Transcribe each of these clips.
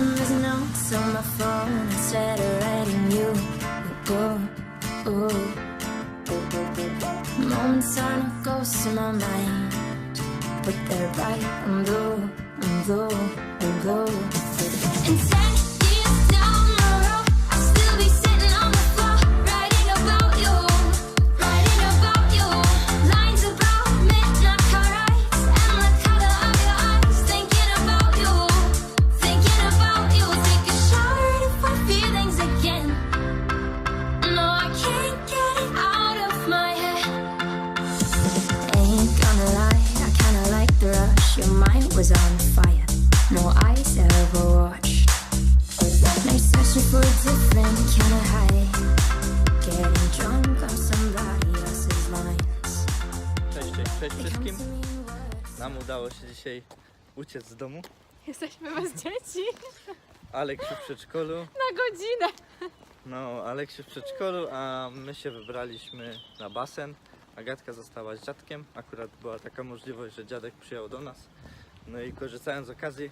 Them as notes on my phone instead of writing you. Ooh, ooh. Moments aren't ghosts in my mind, but they're right. I'm blue, I'm blue, I'm blue. And udało się dzisiaj uciec z domu. Jesteśmy bez dzieci Aleksiu w przedszkolu. na godzinę. No, Aleksiu w przedszkolu, a my się wybraliśmy na basen. Agatka została z dziadkiem. Akurat była taka możliwość, że dziadek przyjechał do nas. No i korzystając z okazji,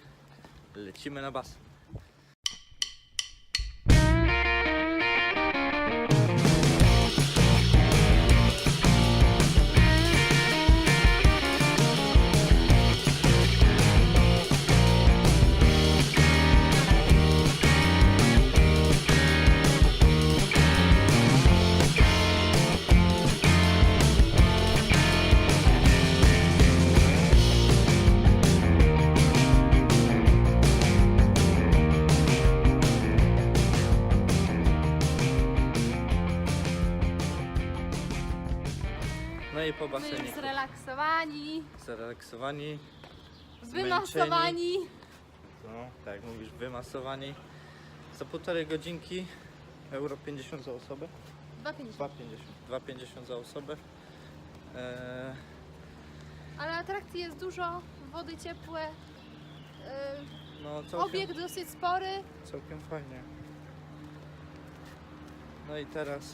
lecimy na basen. Zrelaksowani, zrelaksowani. wymasowani. No, tak jak mówisz, wymasowani. Za półtorej godzinki euro 50 za osobę. 2,50. 2,50 2,50 za osobę. Eee, Ale atrakcji jest dużo, wody ciepłe, no yy, całkiem, obiekt dosyć spory. całkiem fajnie. No i teraz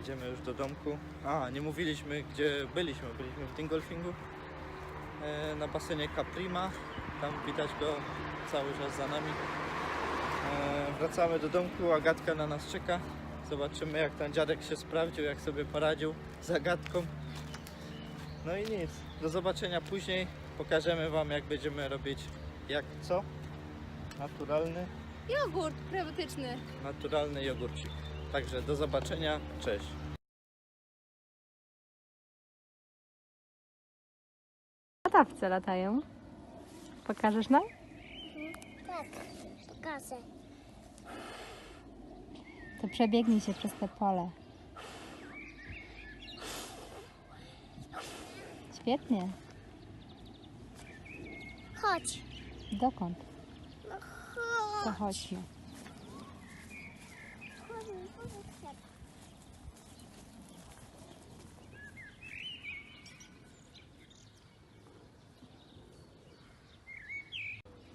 idziemy już do domku. A, nie mówiliśmy gdzie byliśmy. Byliśmy w Dingolfingu e, na basenie Caprima. Tam widać go cały czas za nami. E, wracamy do domku, Agatka na nas czeka. Zobaczymy jak ten dziadek się sprawdził, jak sobie poradził z zagadką. No i nic. Do zobaczenia później. Pokażemy Wam jak będziemy robić jak co. Naturalny, Jogurt prebiotyczny. naturalny jogurcik. Także do zobaczenia. Cześć. Latawce latają. Pokażesz nam? Tak, pokażę. To przebiegnij się przez te pole. Świetnie. Chodź. Dokąd? No To chodź. chodźmy. Chodź, chodź, chodź.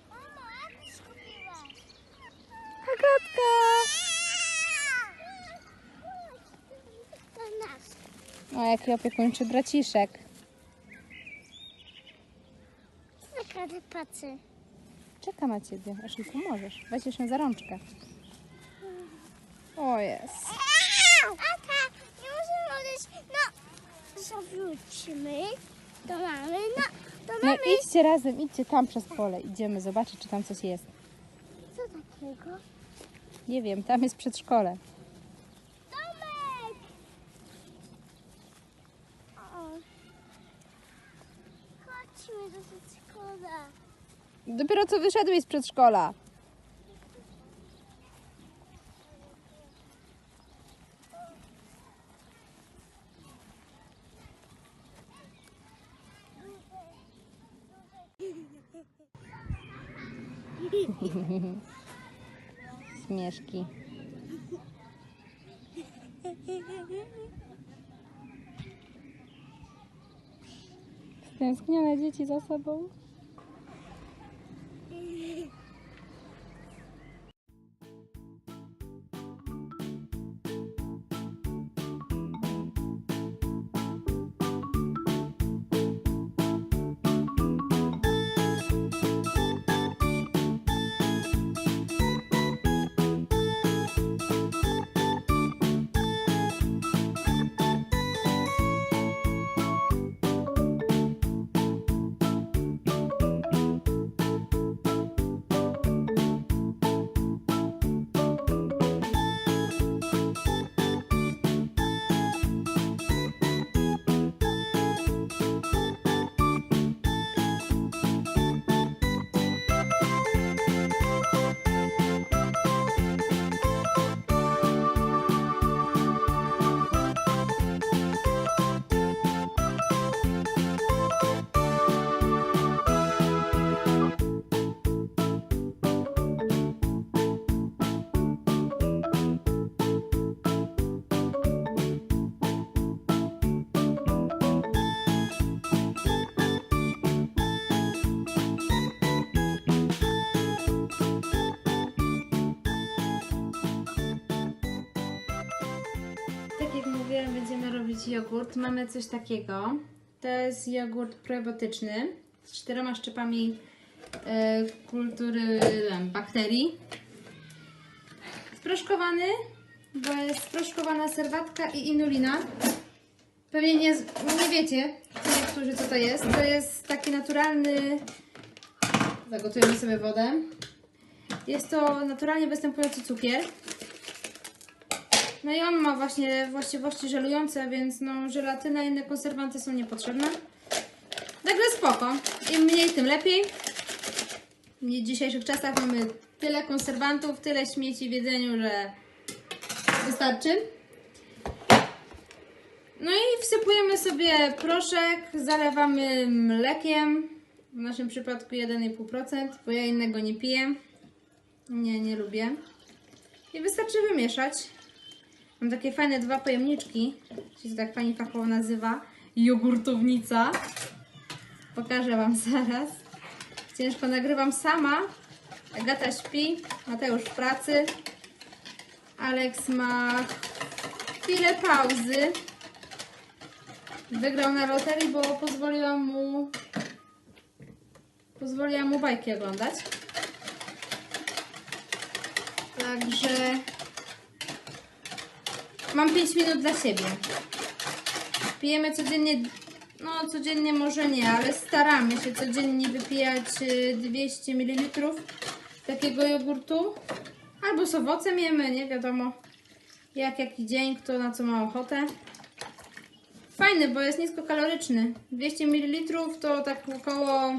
Mamo, jak się skupiłaś? Agatka! To nasz. O, jaki opiekuńczy braciszek. Taka patrzę. Czeka na ciebie, aż jej pomożesz. Weź się za rączkę. O jest. Ata, nie możemy odejść. No, zawróćmy do mamy. No, do No mamy. idźcie razem, idźcie tam przez pole. Idziemy zobaczyć, czy tam coś jest. Co takiego? Nie wiem, tam jest przedszkole. Tomek! O. Chodźmy do przedszkola. Dopiero co wyszedłeś z przedszkola. Śmieszki. Stęsknione dzieci za sobą. Robić jogurt, mamy coś takiego. To jest jogurt probiotyczny z czterema szczepami e, kultury bakterii. Sproszkowany, bo jest sproszkowana serwatka i inulina. Pewnie nie, nie wiecie, niektórzy co to jest. To jest taki naturalny... Zagotujemy sobie wodę. Jest to naturalnie występujący cukier. No i on ma właśnie właściwości żelujące, więc no żelatyna i inne konserwanty są niepotrzebne. Także spoko. Im mniej, tym lepiej. W dzisiejszych czasach mamy tyle konserwantów, tyle śmieci w jedzeniu, że wystarczy. No i wsypujemy sobie proszek, zalewamy mlekiem. W naszym przypadku 1,5%, bo ja innego nie piję. Nie, nie lubię. I wystarczy wymieszać. Mam takie fajne dwa pojemniczki, się to tak pani fachowo nazywa. Jogurtownica. Pokażę Wam zaraz. Ciężko nagrywam sama. Agata śpi, Mateusz w pracy. Aleks ma chwilę pauzy. Wygrał na loterii, bo pozwoliłam mu pozwoliłam mu bajki oglądać. Także mam 5 minut dla siebie. Pijemy codziennie, no codziennie może nie, ale staramy się codziennie wypijać y, 200 ml takiego jogurtu. Albo z owocem jemy, nie wiadomo jak jaki dzień, kto na co ma ochotę. Fajny, bo jest niskokaloryczny. 200 ml to tak około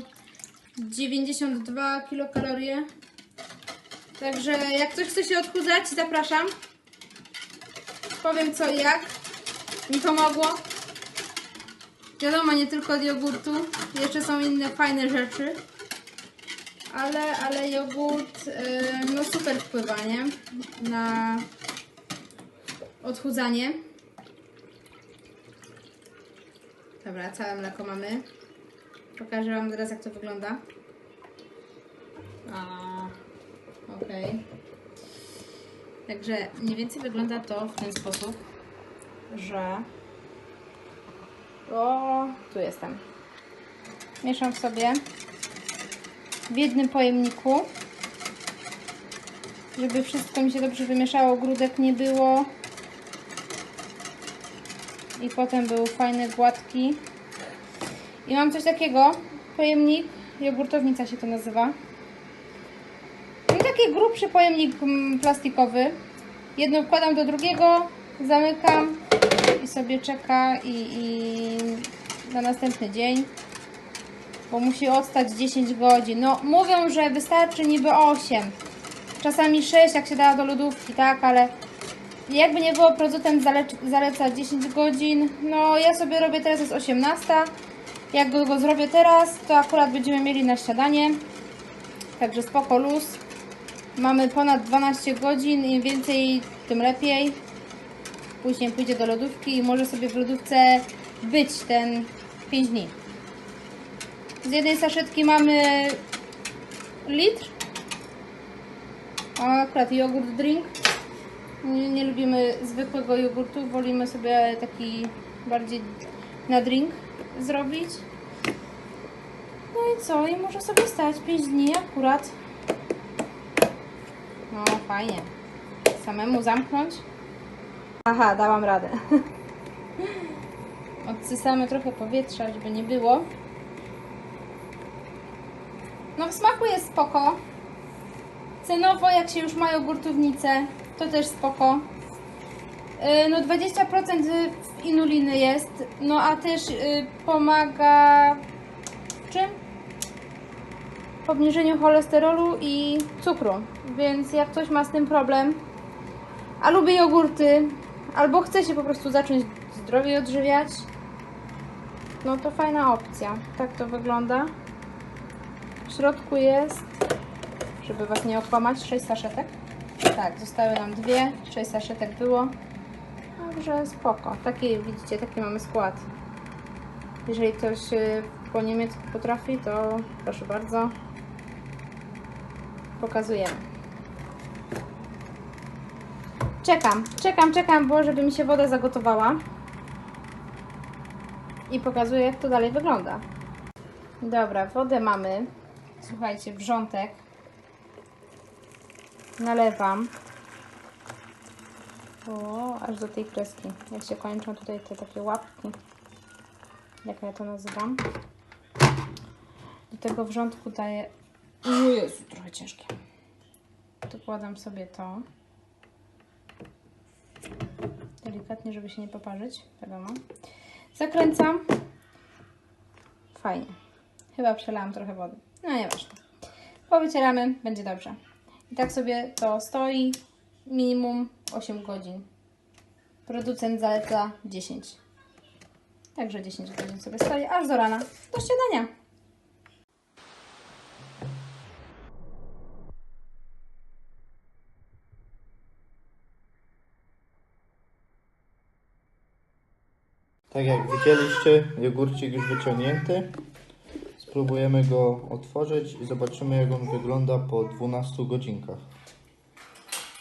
92 kilokalorie. Także jak ktoś chce się odchudzać, zapraszam. Powiem co i jak. Mi pomogło. Wiadomo, nie tylko od jogurtu. Jeszcze są inne fajne rzeczy. Ale, ale jogurt yy, no super wpływa, nie? Na odchudzanie. Dobra, całe mleko mamy. Pokażę Wam teraz jak to wygląda. A, okej. Także mniej więcej wygląda to w ten sposób, że o, tu jestem. Mieszam w sobie w jednym pojemniku, żeby wszystko mi się dobrze wymieszało, grudek nie było i potem był fajny, gładki. I mam coś takiego, pojemnik, jogurtownica się to nazywa. Taki grubszy pojemnik mm, plastikowy. Jedno wkładam do drugiego, zamykam i sobie czeka i, i na następny dzień. Bo musi odstać 10 godzin. No mówią, że wystarczy niby 8. Czasami 6 jak się da do lodówki, tak, ale jakby nie było, producent zalec- zaleca 10 godzin. No ja sobie robię teraz jest 18. Jak go, go zrobię teraz, to akurat będziemy mieli na śniadanie. Także spoko luz. Mamy ponad 12 godzin, im więcej, tym lepiej. Później pójdzie do lodówki i może sobie w lodówce być ten 5 dni. Z jednej saszetki mamy litr. A akurat jogurt drink. Nie, nie lubimy zwykłego jogurtu, wolimy sobie taki bardziej na drink zrobić. No i co? I może sobie stać 5 dni akurat. No fajnie. Samemu zamknąć. Aha, dałam radę. Odsysamy trochę powietrza, żeby nie było. No w smaku jest spoko. Cenowo, jak się już ma jogurtownicę, to też spoko. Yy, No 20% w inuliny jest, no a też yy, pomaga w czym? Obniżeniu cholesterolu i cukru. Więc jak ktoś ma z tym problem, a lubi jogurty, albo chce się po prostu zacząć zdrowiej odżywiać, no to fajna opcja. Tak to wygląda. W środku jest, żeby Was nie okłamać, 6 saszetek. Tak, zostały nam dwie, 6 saszetek było. Także spoko. Taki, widzicie, taki mamy skład. Jeżeli ktoś y, po niemiecku potrafi, to proszę bardzo. Pokazujemy. Czekam, czekam, czekam, bo żeby mi się woda zagotowała. i pokazuję, jak to dalej wygląda. Dobra, wodę mamy. Słuchajcie, wrzątek. Nalewam. O, aż do tej kreski. Jak się kończą tutaj te takie łapki. Jak ja to nazywam. Do tego wrzątku daję... O Jezu, trochę ciężkie. Dokładam sobie to. Delikatnie, żeby się nie poparzyć. Wiadomo. Zakręcam. Fajnie. Chyba przelałam trochę wody. No nieważne. Powycieramy, będzie dobrze. I tak sobie to stoi minimum 8 godzin. Producent zaleca 10. Także 10 godzin sobie stoi, aż do rana, do śniadania. Tak jak widzieliście, jogurcik już wyciągnięty. Spróbujemy go otworzyć i zobaczymy jak on wygląda po 12 godzinkach.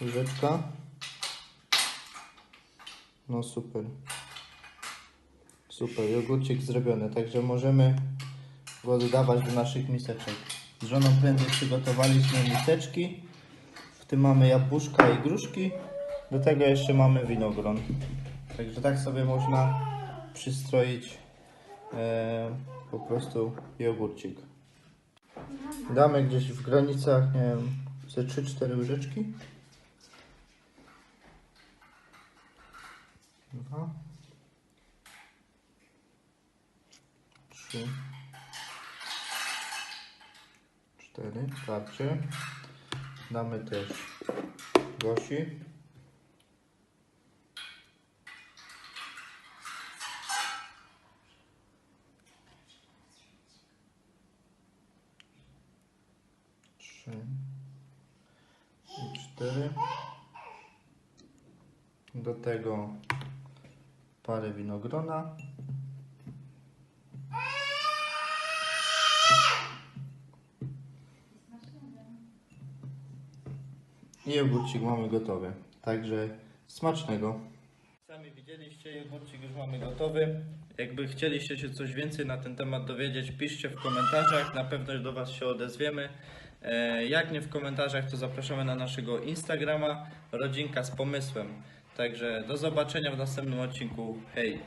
Łyżeczka. No super. Super, jogurcik zrobiony, także możemy go dodawać do naszych miseczek. Z żoną prędzej przygotowaliśmy miseczki. W tym mamy jabłuszka i gruszki. Do tego jeszcze mamy winogron. Także tak sobie można przystroić e, po prostu jogurcik. Damy gdzieś w granicach, nie wiem, ze 3-4 łyżeczki. Dwa. Trzy. Cztery. Starczy. Damy też Gosi. Trzy i cztery. Do tego parę winogrona. I jogurcik mamy gotowy. Także smacznego. Sami widzieliście, jogurcik już mamy gotowy. Jakby chcieliście się coś więcej na ten temat dowiedzieć, piszcie w komentarzach, na pewno do Was się odezwiemy. E, jak nie w komentarzach, to zapraszamy na naszego Instagrama Rodzinka z Pomysłem. Także do zobaczenia w następnym odcinku. Hej!